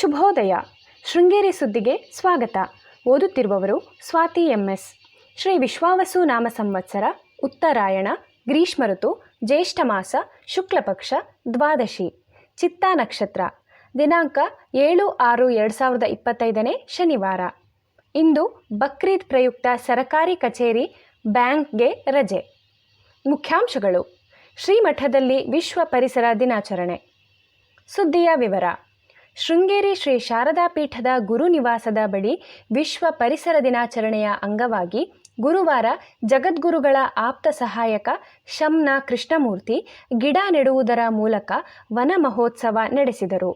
ಶುಭೋದಯ. ಶೃಂಗೇರಿ ಸುದ್ದಿಗೆ ಸ್ವಾಗತ. ಓದುತ್ತಿರುವವರು ಸ್ವಾತಿ ಎಂಎಸ್ ಶ್ರೀ ವಿಶ್ವಾವಸು ನಾಮ ಸಂವತ್ಸರ, ಉತ್ತರಾಯಣ, ಗ್ರೀಷ್ಮ ಋತು, ಜ್ಯೇಷ್ಠ ಮಾಸ ಶುಕ್ಲಪಕ್ಷ ದ್ವಾದಶಿ. ಚಿತ್ತ ನಕ್ಷತ್ರ. ದಿನಾಂಕ ಏಳು ಆರು ಎರಡು ಸಾವಿರದ ಇಪ್ಪತ್ತೈದನೇ ಶನಿವಾರ. ಇಂದು ಬಕ್ರೀದ್ ಪ್ರಯುಕ್ತ ಸರಕಾರಿ ಕಚೇರಿ ಬ್ಯಾಂಕ್ಗೆ ರಜೆ. ಮುಖ್ಯಾಂಶಗಳು. ಶ್ರೀಮಠದಲ್ಲಿ ವಿಶ್ವ ಪರಿಸರ ದಿನಾಚರಣೆ. ಸುದ್ದಿಯ ವಿವರ. ಶೃಂಗೇರಿ ಶ್ರೀ ಶಾರದಾ ಪೀಠದ ಗುರು ನಿವಾಸದ ಬಳಿ ವಿಶ್ವ ಪರಿಸರ ದಿನಾಚರಣೆಯ ಅಂಗವಾಗಿ ಗುರುವಾರ ಜಗದ್ಗುರುಗಳ ಆಪ್ತ ಸಹಾಯಕ ಶಂನ ಕೃಷ್ಣಮೂರ್ತಿ ಗಿಡ ನೆಡುವುದರ ಮೂಲಕ ವನ ಮಹೋತ್ಸವ ನಡೆಸಿದರು.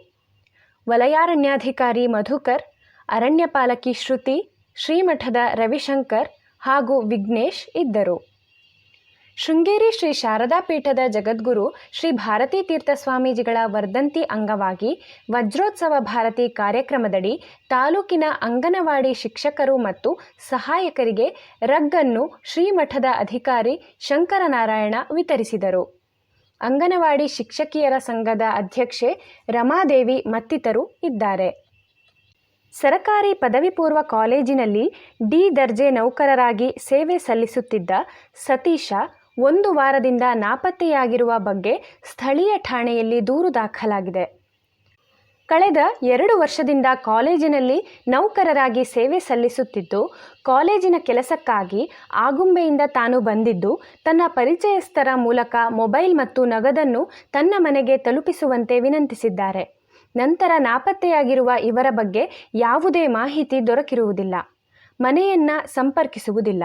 ವಲಯಾರಣ್ಯಾಧಿಕಾರಿ ಮಧುಕರ್, ಅರಣ್ಯಪಾಲಕಿ ಶ್ರುತಿ, ಶ್ರೀಮಠದ ರವಿಶಂಕರ್ ಹಾಗೂ ವಿಘ್ನೇಶ್ ಇದ್ದರು. ಶೃಂಗೇರಿ ಶ್ರೀ ಶಾರದಾ ಪೀಠದ ಜಗದ್ಗುರು ಶ್ರೀ ಭಾರತೀ ತೀರ್ಥ ಸ್ವಾಮೀಜಿಗಳ ವರ್ಧಂತಿ ಅಂಗವಾಗಿ ವಜ್ರೋತ್ಸವ ಭಾರತಿ ಕಾರ್ಯಕ್ರಮದಡಿ ತಾಲೂಕಿನ ಅಂಗನವಾಡಿ ಶಿಕ್ಷಕರು ಮತ್ತು ಸಹಾಯಕರಿಗೆ ರಗ್ಗನ್ನು ಶ್ರೀಮಠದ ಅಧಿಕಾರಿ ಶಂಕರನಾರಾಯಣ ವಿತರಿಸಿದರು. ಅಂಗನವಾಡಿ ಶಿಕ್ಷಕಿಯರ ಸಂಘದ ಅಧ್ಯಕ್ಷೆ ರಮಾದೇವಿ ಮತ್ತಿತರು ಇದ್ದಾರೆ. ಸರಕಾರಿ ಪದವಿ ಪೂರ್ವ ಕಾಲೇಜಿನಲ್ಲಿ ಡಿ ದರ್ಜೆ ನೌಕರರಾಗಿ ಸೇವೆ ಸಲ್ಲಿಸುತ್ತಿದ್ದ ಸತೀಶ ಒಂದು ವಾರದಿಂದ ನಾಪತ್ತೆಯಾಗಿರುವ ಬಗ್ಗೆ ಸ್ಥಳೀಯ ಠಾಣೆಯಲ್ಲಿ ದೂರು ದಾಖಲಾಗಿದೆ. ಕಳೆದ ಎರಡು ವರ್ಷದಿಂದ ಕಾಲೇಜಿನಲ್ಲಿ ನೌಕರರಾಗಿ ಸೇವೆ ಸಲ್ಲಿಸುತ್ತಿದ್ದು, ಕಾಲೇಜಿನ ಕೆಲಸಕ್ಕಾಗಿ ಆಗುಂಬೆಯಿಂದ ತಾನು ಬಂದಿದ್ದು, ತನ್ನ ಪರಿಚಯಸ್ಥರ ಮೂಲಕ ಮೊಬೈಲ್ ಮತ್ತು ನಗದನ್ನು ತನ್ನ ಮನೆಗೆ ತಲುಪಿಸುವಂತೆ ವಿನಂತಿಸಿದ್ದಾರೆ. ನಂತರ ನಾಪತ್ತೆಯಾಗಿರುವ ಇವರ ಬಗ್ಗೆ ಯಾವುದೇ ಮಾಹಿತಿ ದೊರಕಿರುವುದಿಲ್ಲ. ಮನೆಯನ್ನ ಸಂಪರ್ಕಿಸುವುದಿಲ್ಲ.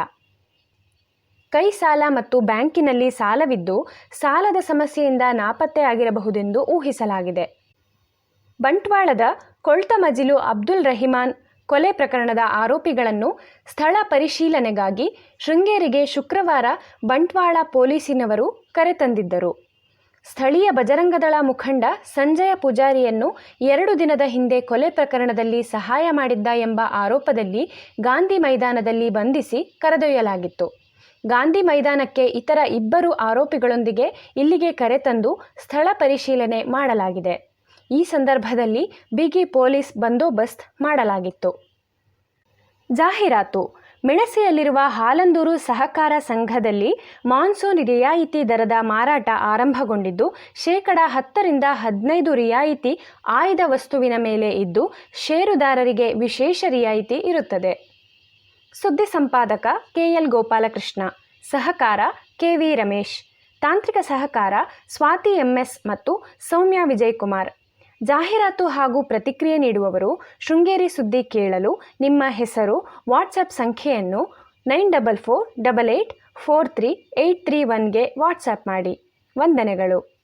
ಕೈ ಸಾಲ ಮತ್ತು ಬ್ಯಾಂಕಿನಲ್ಲಿ ಸಾಲವಿದ್ದು ಸಾಲದ ಸಮಸ್ಯೆಯಿಂದ ನಾಪತ್ತೆಯಾಗಿರಬಹುದೆಂದು ಊಹಿಸಲಾಗಿದೆ. ಬಂಟ್ವಾಳದ ಕೊಳ್ತ ಮಜಿಲು ಅಬ್ದುಲ್ ರಹಿಮಾನ್ ಕೊಲೆ ಪ್ರಕರಣದ ಆರೋಪಿಗಳನ್ನು ಸ್ಥಳ ಪರಿಶೀಲನೆಗಾಗಿ ಶೃಂಗೇರಿಗೆ ಶುಕ್ರವಾರ ಬಂಟ್ವಾಳ ಪೊಲೀಸಿನವರು ಕರೆತಂದಿದ್ದರು ಸ್ಥಳೀಯ ಬಜರಂಗದಳ ಮುಖಂಡ ಸಂಜಯ ಪೂಜಾರಿಯನ್ನು ಎರಡು ದಿನದ ಹಿಂದೆ ಕೊಲೆ ಪ್ರಕರಣದಲ್ಲಿ ಸಹಾಯ ಮಾಡಿದ್ದ ಎಂಬ ಆರೋಪದಲ್ಲಿ ಗಾಂಧಿ ಮೈದಾನದಲ್ಲಿ ಬಂಧಿಸಿ ಕರೆದೊಯ್ಯಲಾಗಿತ್ತು. ಗಾಂಧಿ ಮೈದಾನಕ್ಕೆ ಇತರ ಇಬ್ಬರು ಆರೋಪಿಗಳೊಂದಿಗೆ ಇಲ್ಲಿಗೆ ಕರೆತಂದು ಸ್ಥಳ ಪರಿಶೀಲನೆ ಮಾಡಲಾಗಿದೆ. ಈ ಸಂದರ್ಭದಲ್ಲಿ ಬಿಗಿ ಪೊಲೀಸ್ ಬಂದೋಬಸ್ತ್ ಮಾಡಲಾಗಿತ್ತು. ಜಾಹೀರಾತು. ಮೆಣಸೆಯಲ್ಲಿರುವ ಹಾಲಂದೂರು ಸಹಕಾರ ಸಂಘದಲ್ಲಿ ಮಾನ್ಸೂನ್ ರಿಯಾಯಿತಿ ದರದ ಮಾರಾಟ ಆರಂಭಗೊಂಡಿದ್ದು, ಶೇಕಡ ಹತ್ತರಿಂದ ಹದಿನೈದು ರಿಯಾಯಿತಿ ಆಯ್ದ ವಸ್ತುವಿನ ಮೇಲೆ ಇದ್ದು, ಷೇರುದಾರರಿಗೆ ವಿಶೇಷ ರಿಯಾಯಿತಿ ಇರುತ್ತದೆ. ಸುದ್ದಿ ಸಂಪಾದಕ ಕೆಎಲ್ ಗೋಪಾಲಕೃಷ್ಣ, ಸಹಕಾರ ಕೆವಿ ರಮೇಶ್, ತಾಂತ್ರಿಕ ಸಹಕಾರ ಸ್ವಾತಿ ಎಂಎಸ್ ಮತ್ತು ಸೌಮ್ಯ ವಿಜಯಕುಮಾರ್. ಜಾಹೀರಾತು ಹಾಗೂ ಪ್ರತಿಕ್ರಿಯೆ ನೀಡುವವರು ಶೃಂಗೇರಿ ಸುದ್ದಿ ಕೇಳಲು ನಿಮ್ಮ ಹೆಸರು ವಾಟ್ಸಪ್ ಸಂಖ್ಯೆಯನ್ನು nine double four double eight four three eight three ಒನ್ಗೆ WhatsApp ಮಾಡಿ. ವಂದನೆಗಳು.